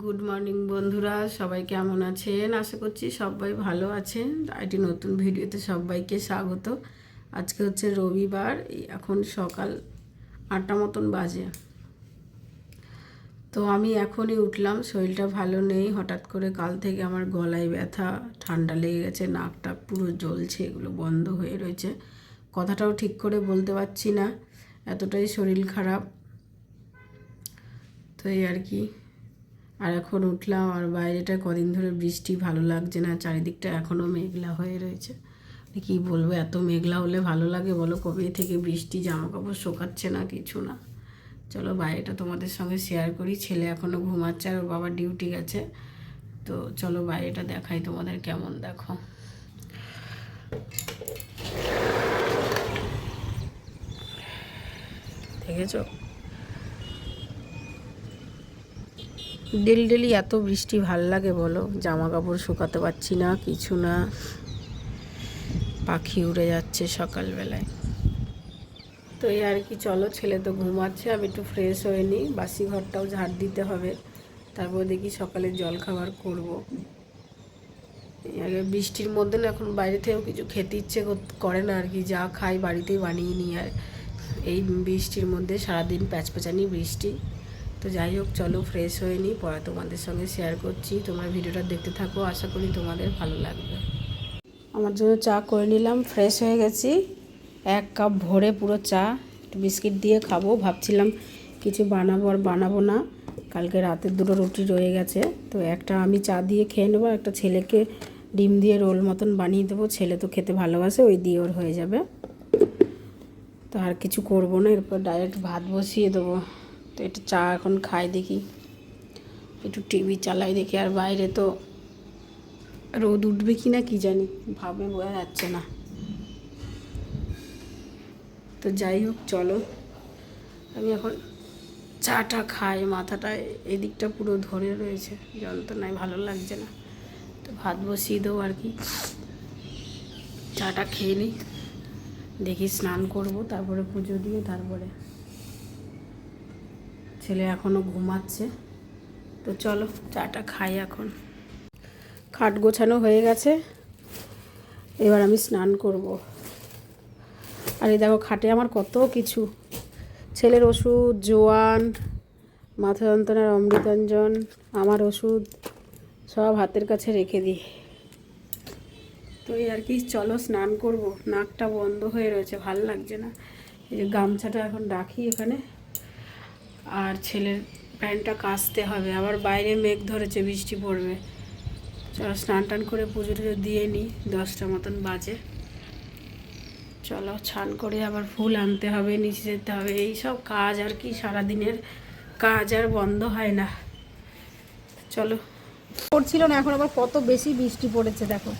Good morning বন্ধুরা। সবাই কেমন আছেন? আশা করছি সবাই ভালো আছেন। একটি নতুন ভিডিওতে সবাইকে স্বাগত। আজকে হচ্ছে রবিবার এখন সকাল আটটা মতন বাজে। তো আমি এখনই উঠলাম, শরীরটা ভালো নেই। হঠাৎ করে কাল থেকে আমার গলায় ব্যথা, ঠান্ডা লেগে গেছে নাকটা পুরো জ্বলছে, এগুলো বন্ধ হয়ে রয়েছে। কথাটাও ঠিক করে বলতে পারছি না, এতটাই শরীর খারাপ। তো এই আর কি। আর এখন উঠলাম, আর বাইরেটা কদিন ধরে বৃষ্টি, ভালো লাগছে না, চারিদিকটা এখনও মেঘলা হয়ে রয়েছে। কি বলব, এত মেঘলা হলে ভালো লাগে বলো? কবে থেকে বৃষ্টি জামা কাপড় শোকাচ্ছে না কিছু না। চলো বাইরেটা তোমাদের সঙ্গে শেয়ার করি। ছেলে এখনও ঘুমাচ্ছে আর বাবা ডিউটি গেছে। তো চলো বাইরেটা দেখাই তোমাদের কেমন দেখো। দেখেছ? ডেলি ডেলি এত বৃষ্টি ভালো লাগে বলো? জামা কাপড় শুকাতে পারছি না, কিছু না। পাখি উড়ে যাচ্ছে সকালবেলায়। তো এই আর কি, চলো ছেলে তো ঘুমাচ্ছে, আমি একটু ফ্রেশ হয়ে নিই। বাসি ঘরটাও ঝাড় দিতে হবে। তারপর দেখি সকালে জল খাবার করব। আগে বৃষ্টির মধ্যে না এখন বাইরে থেকেও কিছু খেতে ইচ্ছে করে না আর কি। যা খাই বাড়িতেই বানিয়ে নিই আর। এই বৃষ্টির মধ্যে সারাদিন প্যাচপ্যাচানি বৃষ্টি। তো যাই হোক, চলো ফ্রেশ হয়ে নিই। পরে তোমাদের সঙ্গে শেয়ার করছি। তোমরা ভিডিওটা দেখতে থাকো। আশা করি তোমাদের ভালো লাগবে। আমার জন্য চা করে নিলাম। ফ্রেশ হয়ে গেছি। এক কাপ ভরে পুরো চা। একটু বিস্কিট দিয়ে খাব। ভাবছিলাম কিছু বানাবো আর বানাবো না। কালকে রাতের দুটো রুটি রয়ে গেছে। তো একটা আমি চা দিয়ে খেয়ে নেব একটা ছেলেকে ডিম দিয়ে রোল মতন বানিয়ে দেবো। ছেলে তো খেতে ভালোবাসে, ওই দিয়ে ওর হয়ে যাবে। তো আর কিছু করব না। এরপর ডাইরেক্ট ভাত বসিয়ে দেবো। তো একটু চা এখন খাই দেখি। একটু টিভি চালাই দেখি আর বাইরে তো রোদ উঠবে কি না কি জানি, ভাবে বোঝা যাচ্ছে না। তো যাই হোক, চলো। আমি এখন চাটা খাই, মাথাটা এদিকটা পুরো ধরে রয়েছে যন্ত্রণায় ভালো লাগছে না। তো ভাত বসিয়ে দেবো আর কি। চাটা খেয়ে নিই, দেখি স্নান করব, তারপরে পুজো দিয়ে তারপরে ছেলে এখনও ঘুমাচ্ছে। তো চলো, চাটা খাই এখন। খাট গোছানো হয়ে গেছে। এবার আমি স্নান করব। আর এই দেখো, খাটে আমার কত কিছু। ছেলের ওষুধ, জোয়ান, মাথা যন্ত্রণার অমৃতাঞ্জন, আমার ওষুধ, সব হাতের কাছে রেখে দিই। তো এই আর কি, চলো স্নান করব। নাকটা বন্ধ হয়ে রয়েছে, ভালো লাগছে না। এই যে গামছাটা এখন রাখি এখানে। আর ছেলের প্যান্টটা কাচতে হবে। আবার বাইরে মেঘ ধরেছে, বৃষ্টি পড়বে। চলো স্নান টান করে পুজো টুজো দিয়ে নিই, দশটা মতন বাজে। চলো ছান করে আবার ফুল আনতে হবে, নিচে যেতে হবে। এই সব কাজ আর কি সারাদিনের কাজ আর বন্ধ হয় না। চলো। পড়ছিল না, এখন আবার কত বেশি বৃষ্টি পড়েছে, দেখো।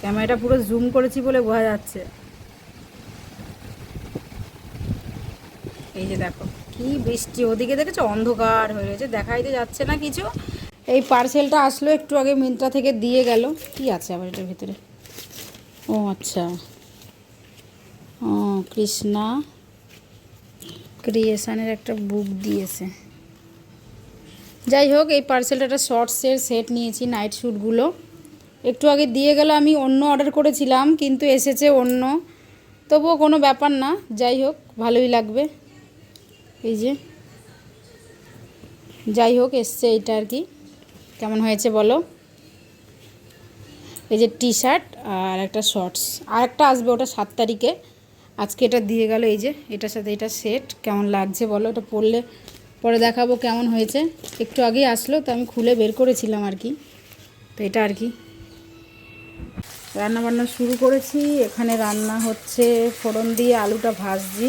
ক্যামেরাটা পুরো জুম করেছি বলে বোঝা যাচ্ছে। এই যে দেখো, কি বৃষ্টি। ওদিকে দেখেছ? অন্ধকার হয়ে রয়েছে। দেখাই তো যাচ্ছে না কিছু। এই পার্সেলটা আসলো একটু আগে, মিন্ত্রা থেকে দিয়ে গেল। কি আছে আবার এটার ভিতরে? ও আচ্ছা। ও, কৃষ্ণা। ক্রিয়েশনের একটা বুক দিয়েছে। যাই হোক, এই পার্সেলটা একটা শর্টসের সেট নিয়েছি নাইট শ্যুটগুলো একটু আগে দিয়ে গেল, আমি অন্য অর্ডার করেছিলাম, কিন্তু এসেছে অন্য। তবুও কোনো ব্যাপার না। যাই হোক, ভালোই লাগবে। এই যে। যাই হোক, এসছে এটা আর কি। কেমন হয়েছে বলো? এই যে টি শার্ট আর একটা শর্টস আর একটা আসবে ওটা সাত তারিখে। আজকে এটা দিয়ে গেল, এই যে এটার সাথে এটা সেট কেমন লাগছে বলো? এটা পরলে পরে দেখাবো কেমন হয়েছে। একটু আগেই আসলো, তো আমি খুলে বের করেছিলাম আর কি। তো এটা আর কি। রান্না বান্না শুরু করেছি। এখানে রান্না হচ্ছে ফোড়ন দিয়ে আলুটা ভাজছি।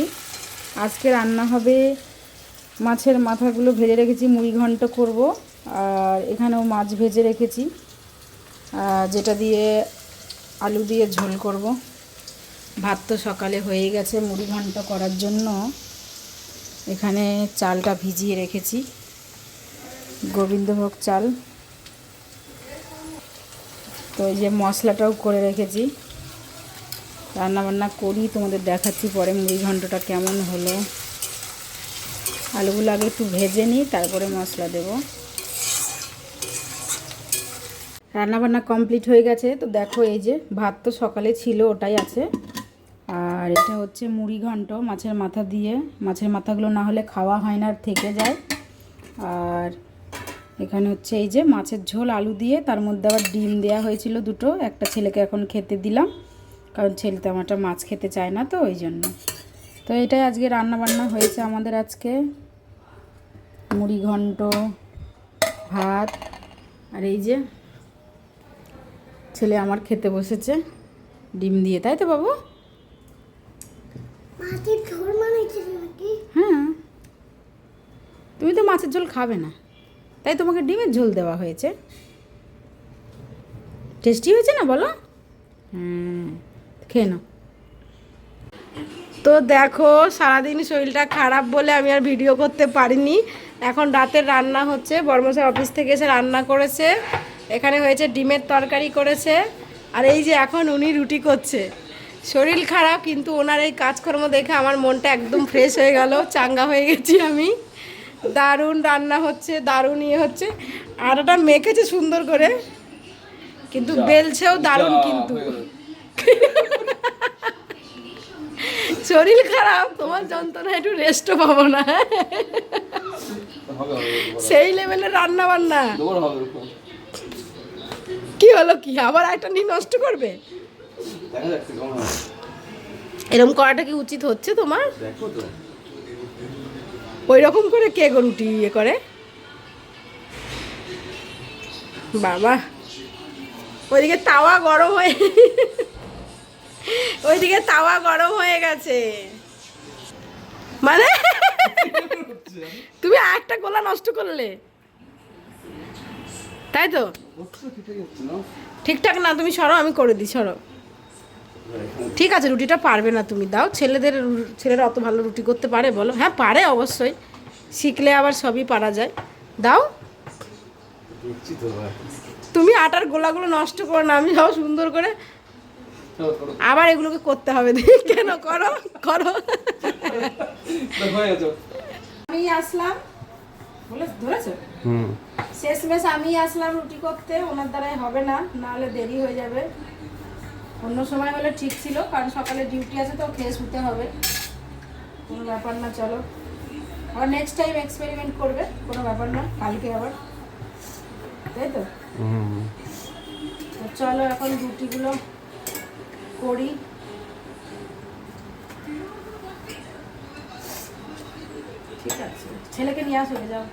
আজকে রান্না হবে মাছের মাথাগুলো ভেজে রেখেছি, মুড়ি ঘন্ট করব, আর এখানেও মাছ ভেজে রেখেছি যেটা দিয়ে আলু দিয়ে ঝোল করব। ভাত তো সকালে হয়ে গেছে মুড়ি ঘন্ট করার জন্য। এখানে চালটা ভিজিয়ে রেখেছি, গোবিন্দভোগ চাল। তো এই যে মশলাটাও করে রেখেছি। রান্না বান্না করি, তোমাদের দেখাচ্ছি পরে মুড়ি ঘন্টটা কেমন হলো। আলুগুলো আগে একটু ভেজে নিই, তারপরে মশলা দেব। রান্নাবান্না কমপ্লিট হয়ে গেছে, তো দেখো এই যে ভাত তো সকালে ছিল, ওটাই আছে। আর এটা হচ্ছে মুড়ি ঘন্ট মাছের মাথা দিয়ে। মাছের মাথাগুলো না হলে খাওয়া হয় না আর থেকে যায়। আর এখানে হচ্ছে এই যে মাছের ঝোল আলু দিয়ে, তার মধ্যে আবার ডিম দেওয়া হয়েছিল দুটো, একটা ছেলেকে এখন খেতে দিলাম। কারণ ছেলে তো আমারটা মাছ খেতে চায় না তো ওই জন্য। তো এটাই আজকে রান্না বান্না হয়েছে আমাদের আজকে। মুড়ি ঘন্ট ভাত আর এই যে ছেলে আমার খেতে বসেছে ডিম দিয়ে। তাই তো বাবু? হ্যাঁ। তুমি তো মাছের ঝোল খাবে না। তাই তোমাকে ডিমের ঝোল দেওয়া হয়েছে। টেস্টি হয়েছে না বলো? হুম খেয়ে নাও। তো দেখো সারাদিন শরীরটা খারাপ বলে আমি আর ভিডিও করতে পারিনি। এখন রাতের রান্না হচ্ছে বর্মশাই অফিস থেকে এসে রান্না করেছে। এখানে হয়েছে ডিমের তরকারি করেছে। আর এই যে এখন উনি রুটি করছে। শরীর খারাপ কিন্তু ওনার এই কাজকর্ম দেখে আমার মনটা একদম ফ্রেশ হয়ে গেল চাঙ্গা হয়ে গেছি আমি। দারুণ রান্না হচ্ছে দারুণ ইয়ে হচ্ছে। আর ওটা মেখেছে সুন্দর করে। কিন্তু বেলছেও দারুণ কিন্তু। শরীর খারাপ তোমার যন্ত্রণা একটু রেস্টও পাবো না। সেই লেভেলের রান্না বান্না। কি হলো কি? আবার একটা নিয়ে নষ্ট করবে? এরকম করাটা কি উচিত হচ্ছে তোমার? ওই রকম করে কে গো রুটি ইয়ে করে? বাবা ওইদিকে তাওয়া গরম হয়ে ওইদিকে তাওয়া গরম হয়ে গেছে। মানে? তুমি একটা গোলা নষ্ট করলে। তাই তো? ঠিকঠাক না তুমি সরো আমি করে দিই সরো। ঠিক আছে রুটিটা পারবে না তুমি দাও। ছেলেদের ছেলেরা অত ভালো রুটি করতে পারে বলো। হ্যাঁ পারে অবশ্যই। শিখলে আবার সবই পারা যায়। দাও। তুমি আটার গোলাগুলো নষ্ট করো না আমি সব সুন্দর করো আবার এগুলোকে করতে হবে। কেন করো? করো। দেখো আমি আসলাম। বলে ধরেছো? হুম। শেষমেশ আমি আসলাম রুটি করতে ওনার দ্বারাই হবে না নাহলে দেরি হয়ে যাবে। অন্য সময় হলে ঠিক ছিল কারণ সকালে ডিউটি আছে তো খেয়ে শুতে হবে। কোনো ব্যাপার না চলো। আবার নেক্সট টাইম এক্সপেরিমেন্ট করবে কোনো ব্যাপার না কালকে আবার। তাই তো? তো চলো এখন রুটিগুলো করি। ঠিক আছে। ছেলেকে নিয়ে আসবে যাও।